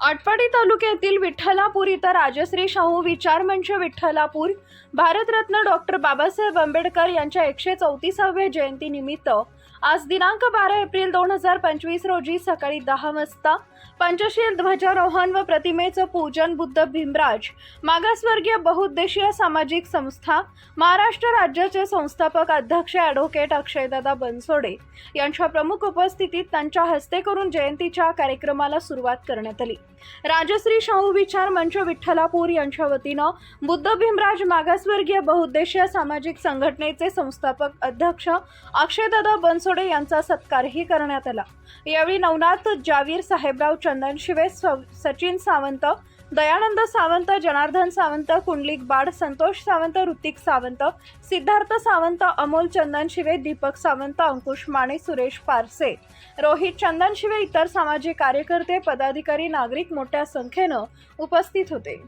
आटपाडी तालुक्यातील विठ्ठलापूर इथं राजश्री शाहू विचार मंच विठ्ठलापूर भारतरत्न डॉक्टर बाबासाहेब आंबेडकर यांच्या एकशे चौतीसाव्या जयंतीनिमित्त आज दिनांक बारा एप्रिल दोन हजार पंचवीस रोजी सकाळी दहा वाजता पंचशील ध्वजारोहण व प्रतिमेचं पूजन बुद्ध भीमराज मागासवर्गीय बहुउद्देशीय सामाजिक संस्था महाराष्ट्र राज्याचे संस्थापक अध्यक्ष ॲडव्होकेट अक्षयदादा बनसोडे यांच्या प्रमुख उपस्थितीत त्यांच्या हस्ते करून जयंतीच्या कार्यक्रमाला सुरुवात करण्यात आली. राजश्री शाहू विचार मंच विठ्ठलापूर यांच्या वतीनं बुद्ध भीमराज मागासवर्गीय बहुउद्देशीय सामाजिक संघटनेचे संस्थापक अध्यक्ष अक्षयदादा बनसोडे यांचा सत्कारही करण्यात आला. यावेळी नवनाथ जावीर साहेबराव चंदनशिवे स- सचिन सावंत दयानंद सावंत जनार्दन सावंत कुंडलिक बाड संतोष सावंत ऋतिक सावंत सिद्धार्थ सावंत अमोल चंदनशिवे दीपक सावंत अंकुश माने सुरेश पारसे. रोहित चंदनशिवे इतर सामाजिक कार्यकर्ते पदाधिकारी नागरिक मोठ्या संख्येनं उपस्थित होते.